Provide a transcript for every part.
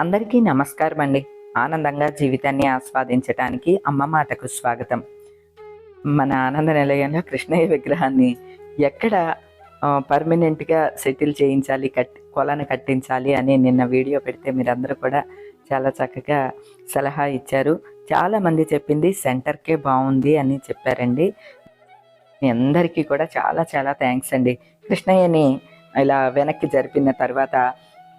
అందరికీ నమస్కారం అండి ఆనందంగా జీవితాన్ని ఆస్వాదించటానికి అమ్మ మాటకు స్వాగతం. మన ఆనంద నిలయంలో కృష్ణయ్య విగ్రహాన్ని ఎక్కడ పర్మనెంట్గా సెటిల్ చేయించాలి కట్ కొలను కట్టించాలి అని నిన్న వీడియో పెడితే మీరందరూ కూడా చాలా చక్కగా సలహా ఇచ్చారు. చాలా మంది చెప్పింది సెంటర్కే బాగుంది అని చెప్పారండి. మీ అందరికీ కూడా చాలా చాలా థ్యాంక్స్ అండి. కృష్ణయ్యని ఇలా వెనక్కి జరిపిన తర్వాత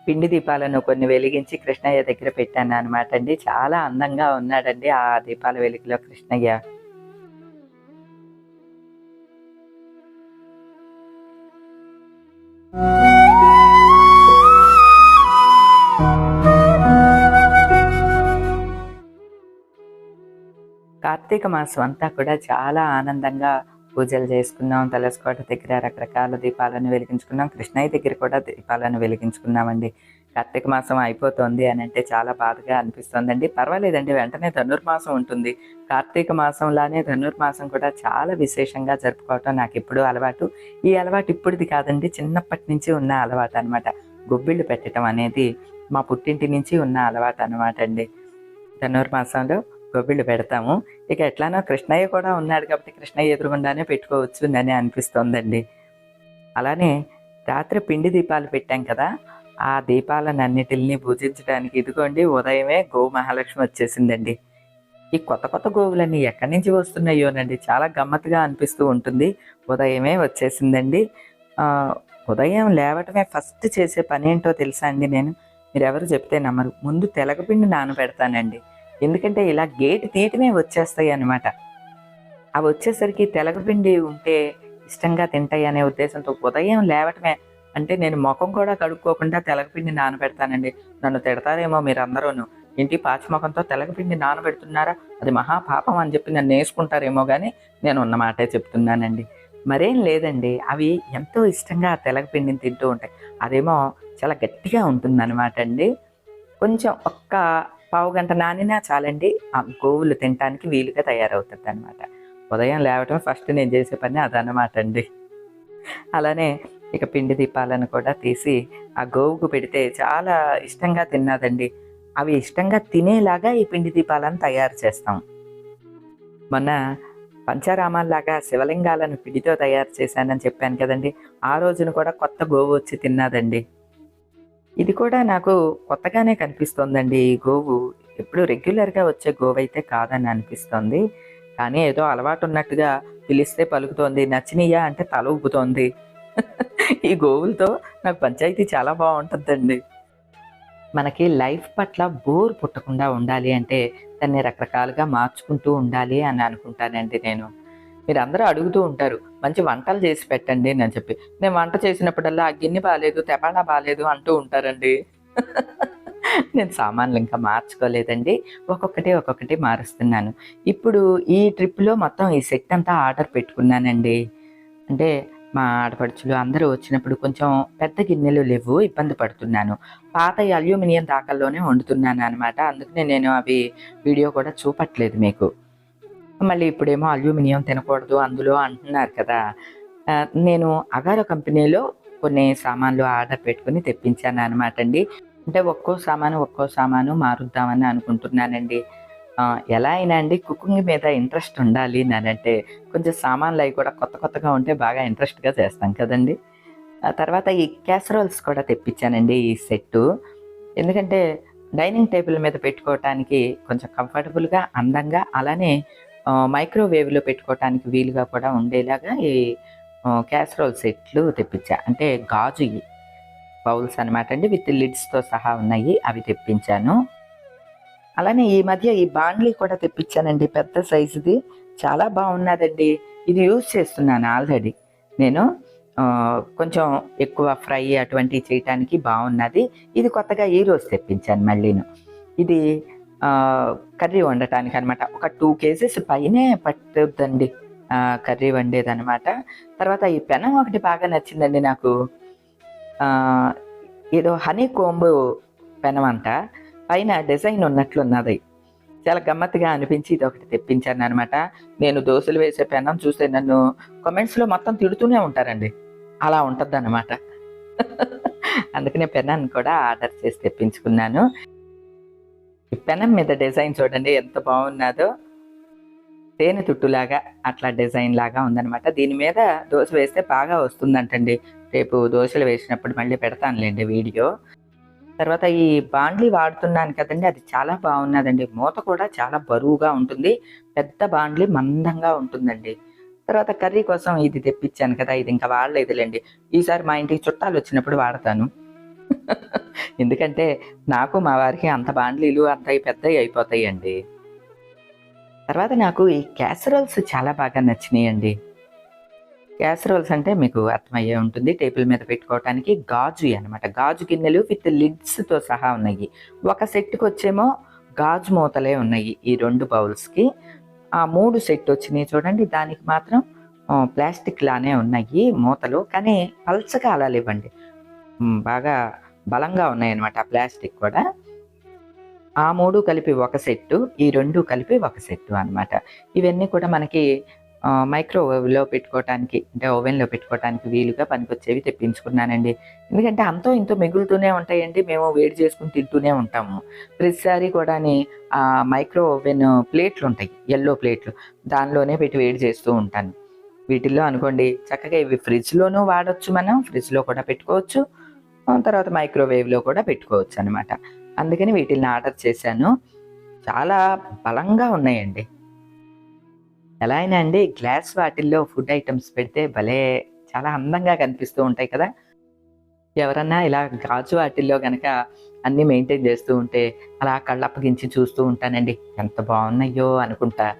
పిండి దీపాలను కొన్ని వెలిగించి కృష్ణయ్య దగ్గర పెట్టాను అనమాట అండి. చాలా అందంగా ఉన్నాడండి ఆ దీపాల వెలుగులో కృష్ణయ్య. కార్తీక మాసం అంతా కూడా చాలా ఆనందంగా పూజలు చేసుకున్నాం తలసుకోట దగ్గర రకరకాల దీపాలను వెలిగించుకున్నాం. కృష్ణయ్య దగ్గర కూడా దీపాలను వెలిగించుకున్నామండి. కార్తీక మాసం అయిపోతుంది అని అంటే చాలా బాధగా అనిపిస్తుందండి. పర్వాలేదండి వెంటనే ధనుర్మాసం ఉంటుంది. కార్తీక మాసంలానే ధనుర్మాసం కూడా చాలా విశేషంగా జరుపుకోవటం నాకు ఎప్పుడూ అలవాటు. ఈ అలవాటు ఇప్పుడుది కాదండి చిన్నప్పటి నుంచి ఉన్న అలవాటు అనమాట గొబ్బిళ్ళు పెట్టడం అనేది మా పుట్టింటి నుంచి ఉన్న అలవాటు అనమాట అండి. ధనుర్మాసంలో గొబ్బిళ్ళు పెడతాము. ఇక ఎట్లానో కృష్ణయ్య కూడా ఉన్నాడు కాబట్టి కృష్ణయ్య ఎదురుగుండానే పెట్టుకోవచ్చు అని అనిపిస్తోందండి. అలానే రాత్రి పిండి దీపాలు పెట్టాం కదా ఆ దీపాలన్నిటిని పూజించడానికి ఇదిగోండి ఉదయమే గో మహాలక్ష్మి వచ్చేసిందండి. ఈ కొత్త కొత్త గోవులన్నీ ఎక్కడి నుంచి వస్తున్నాయోనండి? చాలా గమ్మత్తుగా అనిపిస్తూ ఉంటుంది. ఉదయమే వచ్చేసిందండి. ఉదయం లేవటమే ఫస్ట్ చేసే పని ఏంటో తెలుసా అండి నేను? మీరు ఎవరు చెప్తే నమ్మరు. ముందు తెలగపిండి నానబెడతానండి. ఎందుకంటే ఇలా గేట్ తీయటమే వచ్చేస్తాయి అన్నమాట. అవి వచ్చేసరికి తెలగపిండి ఉంటే ఇష్టంగా తింటాయి అనే ఉద్దేశంతో ఉదయం లేవటమే అంటే నేను ముఖం కూడా కడుక్కోకుండా తెలగపిండి నానబెడతానండి. నన్ను తిడతారేమో మీరందరూను. ఇంటి పాచిముఖంతో తెలగపిండి నానబెడుతున్నారా? అది మహాపాపం అని చెప్పి నన్ను వేసుకుంటారేమో కానీ నేను ఉన్నమాటే చెప్తున్నానండి. మరేం లేదండి. అవి ఎంతో ఇష్టంగా తెలగపిండిని తింటూ ఉంటాయి. అదేమో చాలా గట్టిగా ఉంటుందన్నమాట అండి. కొంచెం ఒక్క పావు గంట నానినా చాలండి ఆ గోవులు తినటానికి వీలుగా తయారవుతుంది అనమాట ఉదయం లేవటం ఫస్ట్ నేను చేసే పని అదనమాట అండి. అలానే ఇక పిండి దీపాలను కూడా తీసి ఆ గోవుకు పెడితే చాలా ఇష్టంగా తిన్నదండి. అవి ఇష్టంగా తినేలాగా ఈ పిండి దీపాలను తయారు చేస్తాం. మొన్న పంచారామాల్లాగా శివలింగాలను పిండితో తయారు చేశానని చెప్పాను కదండి. ఆ రోజున కూడా కొత్త గోవు వచ్చి తిన్నదండి. ఇది కూడా నాకు కొత్తగానే కనిపిస్తోందండి ఈ గోవు. ఎప్పుడు రెగ్యులర్గా వచ్చే గోవు అయితే కాదని అనిపిస్తోంది. కానీ ఏదో అలవాటు ఉన్నట్టుగా పిలిస్తే పలుకుతోంది నచ్చినయ్యా అంటే తల ఊపుతోంది. ఈ గోవులతో నాకు పంచాయతీ చాలా బాగుంటుందండి. మనకి లైఫ్ పట్ల బోర్ పుట్టకుండా ఉండాలి అంటే దాన్ని రకరకాలుగా మార్చుకుంటూ ఉండాలి అని అనుకుంటానండి నేను. మీరు అందరూ అడుగుతూ ఉంటారు మంచి వంటలు చేసి పెట్టండి అని చెప్పి. నేను వంట చేసినప్పుడల్లా ఆ గిన్నె బాగాలేదు తెపాడా బాగాలేదు అంటూ ఉంటారండి. నేను సామాన్లు ఇంకా మార్చుకోలేదండి. ఒక్కొక్కటి ఒక్కొక్కటి మారుస్తున్నాను. ఇప్పుడు ఈ ట్రిప్లో మొత్తం ఈ సెట్ అంతా ఆర్డర్ పెట్టుకున్నానండి. అంటే మా ఆడపడుచులు అందరూ వచ్చినప్పుడు కొంచెం పెద్ద గిన్నెలు లేవు ఇబ్బంది పడుతున్నాను. పాత అల్యూమినియం దాకల్లోనే వండుతున్నాను అనమాట అందుకనే నేను అవి వీడియో కూడా చూపట్లేదు మీకు. మళ్ళీ ఇప్పుడేమో అల్యూమినియం తినకూడదు అందులో అంటున్నారు కదా. నేను అగారో కంపెనీలో కొన్ని సామాన్లు ఆర్డర్ పెట్టుకుని తెప్పించాను అనమాట అండి. అంటే ఒక్కో సామాను ఒక్కో సామాను మారుద్దామని అనుకుంటున్నానండి. ఎలా అయినా అండి కుకింగ్ మీద ఇంట్రెస్ట్ ఉండాలి నేనంటే కొంచెం సామాన్లు అవి కూడా కొత్త కొత్తగా ఉంటే బాగా ఇంట్రెస్ట్గా చేస్తాం కదండి. తర్వాత ఈ క్యాసరోల్స్ కూడా తెప్పించానండి ఈ సెట్టు. ఎందుకంటే డైనింగ్ టేబుల్ మీద పెట్టుకోవటానికి కొంచెం కంఫర్టబుల్గా అందంగా అలానే మైక్రోవేవ్లో పెట్టుకోవటానికి వీలుగా కూడా ఉండేలాగా ఈ క్యాసరోల్ సెట్లు తెప్పించా. అంటే గాజు బౌల్స్ అనమాట అండి. విత్ లిడ్స్తో సహా ఉన్నాయి. అవి తెప్పించాను. అలానే ఈ మధ్య ఈ బాండ్లీ కూడా తెప్పించానండి. పెద్ద సైజుది. చాలా బాగున్నదండి. ఇది యూజ్ చేస్తున్నాను ఆల్రెడీ. నేను కొంచెం ఎక్కువ ఫ్రై అటువంటివి చేయటానికి బాగున్నది. ఇది కొత్తగా ఈ రోజు తెప్పించాను మళ్ళీను. ఇది కర్రీ వండటానికి అనమాట ఒక టూ కేజెస్ పైనే పట్టుద్దండి. కర్రీ వండేది అనమాట తర్వాత ఈ పెనం ఒకటి బాగా నచ్చిందండి నాకు. ఏదో హనీ కోంబు పెనం అంట పైన డిజైన్ ఉన్నట్లున్నది. చాలా గమ్మత్తుగా అనిపించి ఇది ఒకటి తెప్పించాను అనమాట నేను దోశలు వేసే పెనం చూస్తే నన్ను కామెంట్స్లో మొత్తం తిడుతూనే ఉంటారండి. అలా ఉంటుంది అనమాట అందుకనే పెనాన్ని కూడా ఆర్డర్ చేసి తెప్పించుకున్నాను. ఈ పెనం మీద డిజైన్ చూడండి ఎంత బాగున్నదో. తేనె తుట్టులాగా అట్లా డిజైన్ లాగా ఉందన్నమాట. దీని మీద దోశ వేస్తే బాగా వస్తుందంటండి. రేపు దోశలు వేసినప్పుడు మళ్ళీ పెడతానులేండి వీడియో. తర్వాత ఈ బాండ్లీ వాడుతున్నాను కదండి అది చాలా బాగున్నదండి. మూత కూడా చాలా బరువుగా ఉంటుంది. పెద్ద బాండ్లీ మందంగా ఉంటుందండి. తర్వాత కర్రీ కోసం ఇది తెప్పించాను కదా ఇది ఇంకా వాడలేదులేండి. ఈసారి మా ఇంటికి చుట్టాలు వచ్చినప్పుడు వాడతాను. ఎందుకంటే నాకు మా వారికి అంత బాండ్లీలు అంత పెద్దవి అయిపోతాయండి. తర్వాత నాకు ఈ క్యాసరోల్స్ చాలా బాగా నచ్చినాయండి. క్యాసరోల్స్ అంటే మీకు అర్థమయ్యే ఉంటుంది. టేబుల్ మీద పెట్టుకోవడానికి గాజు అనమాట గాజు గిన్నెలు విత్ లిడ్స్తో సహా ఉన్నాయి. ఒక సెట్కి వచ్చేమో గాజు మూతలే ఉన్నాయి ఈ రెండు బౌల్స్కి ఆ మూడు సెట్ వచ్చినాయి చూడండి. దానికి మాత్రం ప్లాస్టిక్ లానే ఉన్నాయి మూతలు. కానీ పల్చగా అలా లేవండి. బాగా బలంగా ఉన్నాయన్నమాట ఆ ప్లాస్టిక్ కూడా. ఆ మూడు కలిపి ఒక సెట్టు ఈ రెండు కలిపి ఒక సెట్టు అన్నమాట. ఇవన్నీ కూడా మనకి మైక్రోవేవ్లో పెట్టుకోవటానికి అంటే ఓవెన్లో పెట్టుకోవటానికి వీలుగా పనికొచ్చేవి తెప్పించుకున్నానండి. ఎందుకంటే అంతో ఇంతో మిగులుతూనే ఉంటాయండి మేము వేడి చేసుకుని తింటూనే ఉంటాము. ప్రతిసారి కూడా ఆ మైక్రో ఓవెన్ ప్లేట్లు ఉంటాయి ఎల్లో ప్లేట్లు దానిలోనే పెట్టి వేడి చేస్తూ ఉంటాను. వీటిల్లో అనుకోండి చక్కగా ఇవి ఫ్రిడ్జ్లోనూ వాడొచ్చు మనం ఫ్రిడ్జ్లో కూడా పెట్టుకోవచ్చు. తర్వాత మైక్రోవేవ్లో కూడా పెట్టుకోవచ్చు అనమాట అందుకని వీటిని ఆర్డర్ చేశాను. చాలా బలంగా ఉన్నాయండి. ఎలా అయినా అండి గ్లాస్ వాటిల్లో ఫుడ్ ఐటమ్స్ పెడితే భలే చాలా అందంగా కనిపిస్తూ ఉంటాయి కదా. ఎవరన్నా ఇలా గాజు వాటిల్లో కనుక అన్నీ మెయింటైన్ చేస్తూ ఉంటే అలా కళ్ళప్పగించి చూస్తూ ఉంటానండి. ఎంత బాగున్నాయో అనుకుంటా.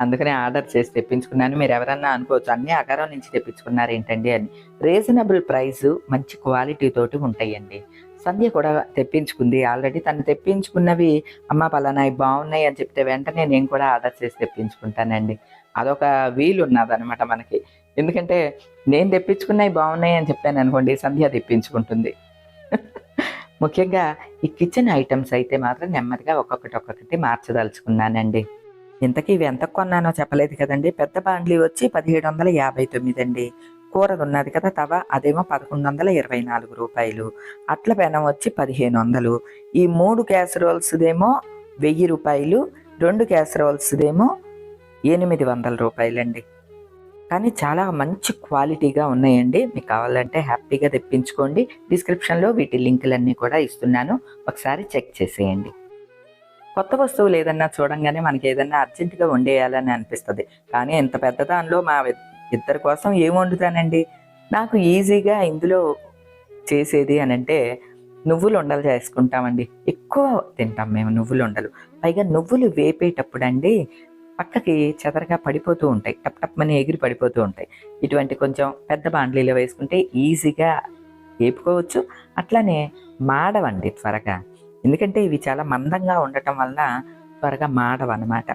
అందుకనే ఆర్డర్ చేసి తెప్పించుకున్నాను. మీరు ఎవరన్నా అనుకోవచ్చు అన్నీ అగారం నుంచి తెప్పించుకున్నారు ఏంటండి అని. రీజనబుల్ ప్రైస్ మంచి క్వాలిటీ తోటి ఉంటాయండి. సంధ్య కూడా తెప్పించుకుంది. ఆల్రెడీ తను తెప్పించుకున్నవి అమ్మ పలానాయి బాగున్నాయి అని చెప్తే వెంటనే నేను కూడా ఆర్డర్ చేసి తెప్పించుకుంటానండి. అదొక వీలు ఉన్నదనమాట మనకి. ఎందుకంటే నేను తెప్పించుకున్నవి బాగున్నాయి అని చెప్పాను అనుకోండి సంధ్య తెప్పించుకుంటుంది. ముఖ్యంగా ఈ కిచెన్ ఐటమ్స్ అయితే మాత్రం నెమ్మదిగా ఒక్కొక్కటి ఒక్కొక్కటి మార్చదలుచుకున్నానండి. ఇంతకీ ఇవి ఎంత కొన్నానో చెప్పలేదు కదండి. పెద్ద బాండ్లీ వచ్చి పదిహేడు వందల యాభై తొమ్మిది అండి. కూరది ఉన్నది కదా తవ అదేమో పదకొండు వందల ఇరవై నాలుగు రూపాయలు. అట్ల పెనం వచ్చి పదిహేను వందలు. ఈ మూడు క్యాసరోల్స్దేమో వెయ్యి రూపాయలు రెండు క్యాసరోల్స్దేమో ఎనిమిది వందల రూపాయలండి. కానీ చాలా మంచి క్వాలిటీగా ఉన్నాయండి. మీకు కావాలంటే హ్యాపీగా తెప్పించుకోండి. డిస్క్రిప్షన్లో వీటి లింకులన్నీ కూడా ఇస్తున్నాను. ఒకసారి చెక్ చేసేయండి. కొత్త వస్తువులు ఏదన్నా చూడంగానే మనకి ఏదన్నా అర్జెంటుగా వండేయాలని అనిపిస్తుంది. కానీ ఇంత పెద్ద దానిలో మా ఇద్దరి కోసం ఏం వండుతానండి? నాకు ఈజీగా ఇందులో చేసేది అని అంటే నువ్వులు ఉండలు చేసుకుంటామండి. ఎక్కువ తింటాం మేము నువ్వులు ఉండలు. పైగా నువ్వులు వేపేటప్పుడు అండి పక్కకి చెదరగా పడిపోతూ ఉంటాయి. టప్ టప్మని ఎగిరి పడిపోతూ ఉంటాయి. ఇటువంటి కొంచెం పెద్ద బాండ్లీలో వేసుకుంటే ఈజీగా వేపుకోవచ్చు. అట్లానే మాడవండి త్వరగా. ఎందుకంటే ఇవి చాలా మందంగా ఉండటం వలన త్వరగా మాడవన్నమాట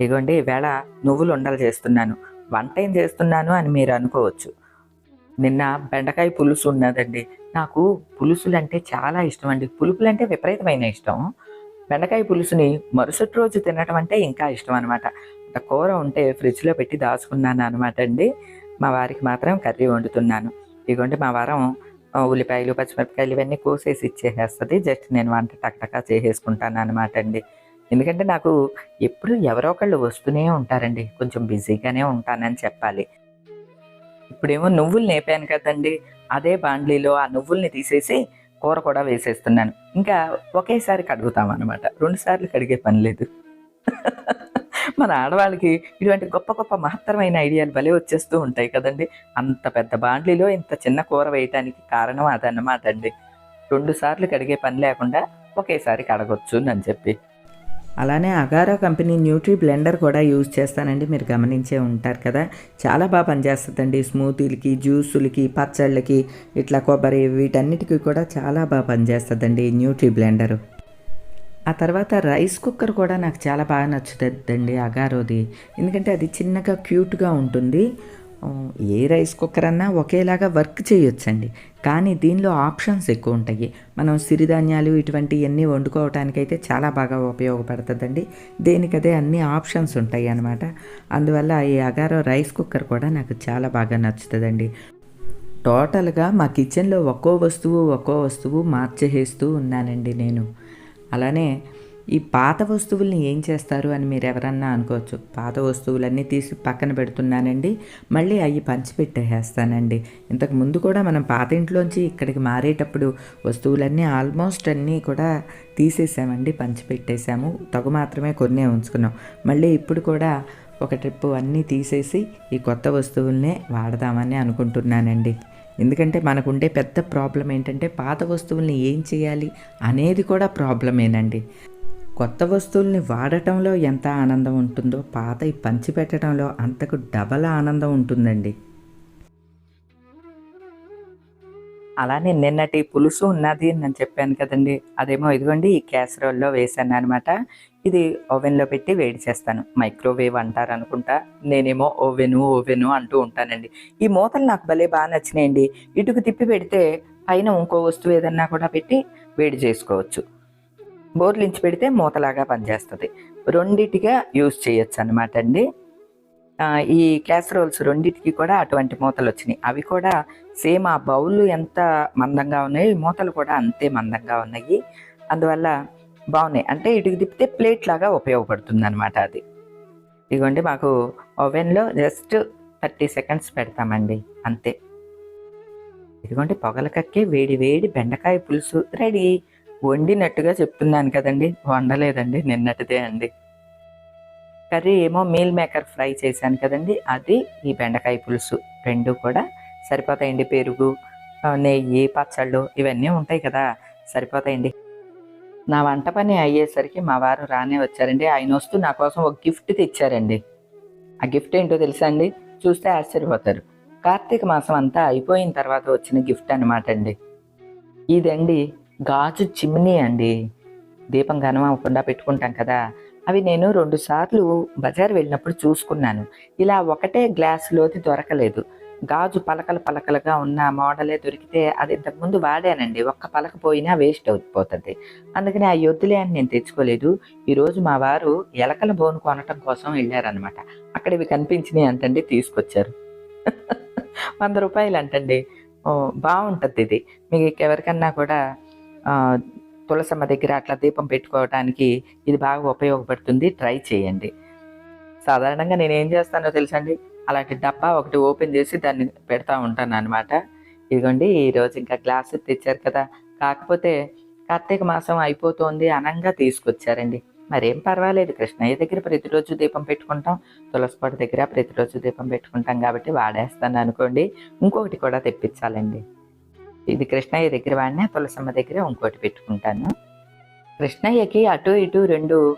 ఇదిగోండి ఈవేళ నువ్వులు ఉండలు చేస్తున్నాను. వంట ఏం చేస్తున్నాను అని మీరు అనుకోవచ్చు. నిన్న బెండకాయ పులుసు ఉన్నదండి. నాకు పులుసులు అంటే చాలా ఇష్టం అండి పులుపులు అంటే విపరీతమైన ఇష్టం. బెండకాయ పులుసుని మరుసటి రోజు తినడం అంటే ఇంకా ఇష్టం అనమాట అంత కూర ఉంటే ఫ్రిడ్జ్లో పెట్టి దాచుకున్నాను అనమాట అండి. మా వారికి మాత్రం కర్రీ వండుతున్నాను. ఇదిగోండి మా వారం ఉల్లిపాయలు పచ్చిమిరపకాయలు ఇవన్నీ కోసేసి ఇచ్చేసేస్తుంది. జస్ట్ నేను వంట టక్టకా చేసేసుకుంటాను అనమాట అండి. ఎందుకంటే నాకు ఎప్పుడు ఎవరో ఒకళ్ళు వస్తూనే ఉంటారండి. కొంచెం బిజీగానే ఉంటానని చెప్పాలి. ఇప్పుడేమో నువ్వులు నేపాను కదండి. అదే బాండ్లీలో ఆ నువ్వుల్ని తీసేసి కూర కూడా వేసేస్తున్నాను. ఇంకా ఒకేసారి కడుగుతాం అనమాట రెండు సార్లు కడిగే పని లేదు. మన ఆడవాళ్ళకి ఇటువంటి గొప్ప గొప్ప మహత్తరమైన ఐడియాలు భలే వచ్చేస్తూ ఉంటాయి కదండి. అంత పెద్ద బాండ్లీలో ఇంత చిన్న కూర వేయటానికి కారణం అదన్నమాట అండి. రెండు సార్లు కడిగే పని లేకుండా ఒకేసారి కడగొచ్చు అని చెప్పి. అలానే అగారో కంపెనీ న్యూట్రీ బ్లెండర్ కూడా యూజ్ చేస్తానండి. మీరు గమనించే ఉంటారు కదా. చాలా బాగా పనిచేస్తుందండి. స్మూతీలకి జ్యూసులకి పచ్చళ్ళకి ఇట్లా కొబ్బరి వీటన్నిటికీ కూడా చాలా బాగా పనిచేస్తుందండి న్యూట్రీ బ్లెండరు. ఆ తర్వాత రైస్ కుక్కర్ కూడా నాకు చాలా బాగా నచ్చుతుందండి అగారోది. ఎందుకంటే అది చిన్నగా క్యూట్గా ఉంటుంది. ఏ రైస్ కుక్కర్ అన్నా ఒకేలాగా వర్క్ చేయొచ్చండి. కానీ దీనిలో ఆప్షన్స్ ఎక్కువ ఉంటాయి. మనం సిరిధాన్యాలు ఇటువంటివన్నీ వండుకోవటానికైతే చాలా బాగా ఉపయోగపడుతుందండి. దేనికదే అన్ని ఆప్షన్స్ ఉంటాయి అన్నమాట. అందువల్ల ఈ అగారో రైస్ కుక్కర్ కూడా నాకు చాలా బాగా నచ్చుతుందండి. టోటల్గా మా కిచెన్లో ఒక్కో వస్తువు ఒక్కో వస్తువు మార్చేసేస్తూ ఉన్నానండి నేను. అలానే ఈ పాత వస్తువుల్ని ఏం చేస్తారు అని మీరు ఎవరన్నా అనుకోవచ్చు. పాత వస్తువులన్నీ తీసి పక్కన పెడుతున్నానండి. మళ్ళీ అవి పంచిపెట్టేస్తానండి. ఇంతకు ముందు కూడా మనం పాత ఇంట్లోంచి ఇక్కడికి మారేటప్పుడు వస్తువులన్నీ ఆల్మోస్ట్ అన్నీ కూడా తీసేసామండి పంచిపెట్టేసాము. తగు మాత్రమే కొన్నే ఉంచుకున్నాం. మళ్ళీ ఇప్పుడు కూడా ఒక ట్రిప్ అన్నీ తీసేసి ఈ కొత్త వస్తువులనే వాడదామని అనుకుంటున్నానండి. ఎందుకంటే మనకుండే పెద్ద ప్రాబ్లం ఏంటంటే పాత వస్తువుల్ని ఏం చేయాలి అనేది కూడా ప్రాబ్లమేనండి. కొత్త వస్తువుల్ని వాడటంలో ఎంత ఆనందం ఉంటుందో పాత పంచిపెట్టడంలో అంతకు డబల్ ఆనందం ఉంటుందండి. అలానే నిన్నటి పులుసు ఉన్నది అని నేను చెప్పాను కదండి. అదేమో ఇదిగోండి ఈ క్యాసరోల్లో వేసాను అనమాట ఇది ఓవెన్లో పెట్టి వేడి చేస్తాను. మైక్రోవేవ్ అంటారు అనుకుంటా. నేనేమో ఓవెను ఓవెను అంటూ ఉంటానండి. ఈ మూతలు నాకు భలే బాగా నచ్చినాయండి. ఇటుకు తిప్పి పెడితే పైన ఇంకో వస్తువు ఏదన్నా కూడా పెట్టి వేడి చేసుకోవచ్చు. బోర్లించి పెడితే మూతలాగా పనిచేస్తుంది. రెండిటిగా యూజ్ చేయొచ్చు అనమాట అండి. ఈ క్యాసరోల్స్ రెండింటికి కూడా అటువంటి మూతలు వచ్చినాయి. అవి కూడా సేమ్ ఆ బౌల్ ఎంత మందంగా ఉన్నాయి ఈ మూతలు కూడా అంతే మందంగా ఉన్నాయి. అందువల్ల బాగున్నాయి. అంటే ఇటుకి తిప్పితే ప్లేట్ లాగా ఉపయోగపడుతుంది అనమాట అది. ఇదిగోండి మాకు ఓవెన్లో జస్ట్ థర్టీ సెకండ్స్ పెడతామండి. అంతే. ఇదిగోండి పొగలకక్కి వేడి వేడి బెండకాయ పులుసు రెడీ. వండినట్టుగా చెప్తున్నాను కదండి. వండలేదండి నిన్నటిదే అండి. కర్రీ ఏమో మీల్ మేకర్ ఫ్రై చేశాను కదండి. అది ఈ బెండకాయ పులుసు రెండు కూడా. సరిపోతాయండి పెరుగు నెయ్యి పచ్చళ్ళు ఇవన్నీ ఉంటాయి కదా. సరిపోతాయండి. నా వంట పని అయ్యేసరికి మా వారు రానే వచ్చారండి. ఆయన వస్తూ నా కోసం ఒక గిఫ్ట్ తెచ్చారండి. ఆ గిఫ్ట్ ఏంటో తెలుసా అండి? చూస్తే ఆశ్చర్యపోతారు. కార్తీక మాసం అంతా అయిపోయిన తర్వాత వచ్చిన గిఫ్ట్ అనమాట అండి. ఇదండి గాజు చిమ్నీ అండి. దీపం గనమవ్వకుండా పెట్టుకుంటాం కదా. అవి నేను రెండుసార్లు బజార్ వెళ్ళినప్పుడు చూసుకున్నాను. ఇలా ఒకటే గ్లాసులోది దొరకలేదు. గాజు పలకలు పలకలుగా ఉన్న మోడలే దొరికితే అది ఇంతకుముందు వాడానండి. ఒక్క పలక పోయినా వేస్ట్ అవుతుంది అందుకని ఆ యొద్దులే అని నేను తెచ్చుకోలేదు. ఈరోజు మా వారు ఎలకల బోను కొనటం కోసం వెళ్ళారనమాట అక్కడ ఇవి కనిపించినాయి అంటండి తీసుకొచ్చారు. వంద రూపాయలు అంటండి బాగుంటుంది ఇది. మీకు ఎవరికన్నా కూడా తులసమ్మ దగ్గర అట్లా దీపం పెట్టుకోవడానికి ఇది బాగా ఉపయోగపడుతుంది. ట్రై చేయండి. సాధారణంగా నేను ఏం చేస్తానో తెలుసండి? అలాంటి డబ్బా ఒకటి ఓపెన్ చేసి దాన్ని పెడతా ఉంటాను అనమాట ఇదిగోండి ఈరోజు ఇంకా గ్లాసు తెచ్చారు కదా. కాకపోతే కార్తీక మాసం అయిపోతుంది అనంగా తీసుకొచ్చారండి. మరేం పర్వాలేదు కృష్ణయ్య దగ్గర ప్రతిరోజు దీపం పెట్టుకుంటాం. తులసిపాటు దగ్గర ప్రతిరోజు దీపం పెట్టుకుంటాం కాబట్టి వాడేస్తాను అనుకోండి. ఇంకొకటి కూడా తెప్పించాలండి. ఇది కృష్ణయ్య దగ్గర వాడినే తులసమ్మ దగ్గర ఇంకోటి పెట్టుకుంటాను. కృష్ణయ్యకి అటు ఇటు రెండు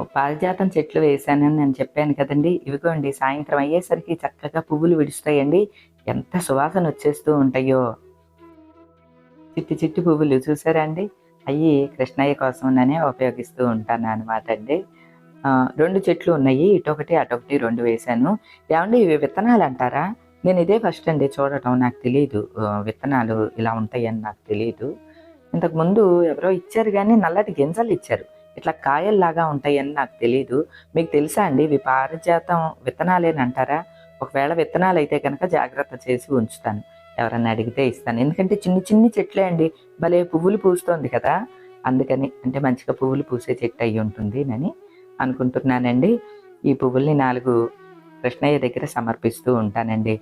పారిజాతం చెట్లు వేశానని నేను చెప్పాను కదండి. ఇవిగోండి సాయంత్రం అయ్యేసరికి చక్కగా పువ్వులు విడుస్తాయండి. ఎంత సువాసన వచ్చేస్తూ ఉంటాయో. చిట్టి చిట్టి పువ్వులు చూసారా అండి? అవి కృష్ణయ్య కోసంగానే ఉపయోగిస్తూ ఉంటాను అనమాట అండి. ఆ, రెండు చెట్లు ఉన్నాయి. ఇటొకటి అటొకటి రెండు వేశాను. ఏమండి ఇవి విత్తనాలు అంటారా? నేను ఇదే ఫస్ట్ అండి చూడటం. నాకు తెలియదు విత్తనాలు ఇలా ఉంటాయని నాకు తెలియదు ఇంతకు ముందు ఎవరో ఇచ్చారు కానీ నల్లటి గింజలు ఇచ్చారు. ఇట్లా కాయల్లాగా ఉంటాయని నాకు తెలియదు మీకు తెలుసా అండి? ఇవి పారిజాతం విత్తనాలేని అంటారా ఒకవేళ విత్తనాలు అయితే కనుక జాగ్రత్త చేసి ఉంచుతాను. ఎవరన్నా అడిగితే ఇస్తాను. ఎందుకంటే చిన్ని చిన్ని చెట్లే అండి. భలే పువ్వులు పూస్తోంది కదా. అందుకని అంటే మంచిగా పువ్వులు పూసే చెట్టు అయి ఉంటుంది అని అనుకుంటున్నానండి. ఈ పువ్వుల్ని నాలుగు కృష్ణయ్య దగ్గర సమర్పిస్తూ ఉంటానండి.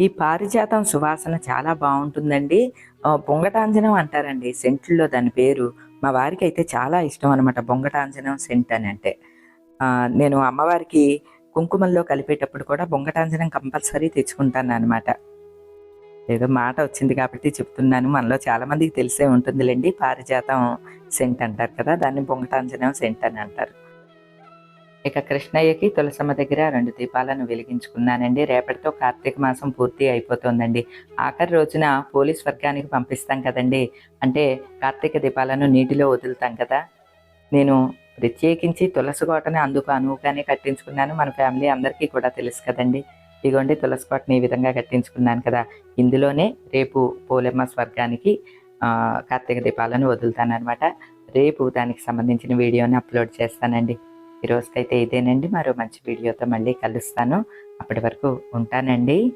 ఈ పారిజాతం సువాసన చాలా బాగుంటుందండి. ఆ, బొంగటాంజనం అంటారండి సెంట్లో దాని పేరు. మా వారికి అయితే చాలా ఇష్టం అనమాట బొంగటాంజనం సెంట్ అని అంటే. ఆ, నేను అమ్మవారికి కుంకుమల్లో కలిపేటప్పుడు కూడా బొంగటాంజనం కంపల్సరీ తెచ్చుకుంటాను అనమాట ఏదో మాట వచ్చింది కాబట్టి చెప్తున్నాను. మనలో చాలా మందికి తెలిసే ఉంటుందిలేండి పారిజాతం సెంట్ అంటారు కదా దాన్ని బొంగటాంజనం సెంట్ అని అంటారు. ఇక కృష్ణయ్యకి తులసమ్మ దగ్గర రెండు దీపాలను వెలిగించుకున్నానండి. రేపటితో కార్తీక మాసం పూర్తి అయిపోతుందండి. ఆఖరి రోజున పోలీస్ వర్గానికి పంపిస్తాం కదండి. అంటే కార్తీక దీపాలను నీటిలో వదులుతాం కదా. నేను ప్రత్యేకించి తులసి కోటని అందుకు అనువుగానే కట్టించుకున్నాను. మన ఫ్యామిలీ అందరికీ కూడా తెలుసు కదండి. ఇదిగోండి తులసి కోటని ఈ విధంగా కట్టించుకున్నాను కదా. ఇందులోనే రేపు పోలెమ్మ స్వర్గానికి కార్తీక దీపాలను వదులుతాను అనమాట రేపు దానికి సంబంధించిన వీడియోని అప్లోడ్ చేస్తానండి. ఈ ఇదేనండి. మరో మంచి వీడియోతో మళ్ళీ కలుస్తాను. అప్పటి వరకు ఉంటానండి.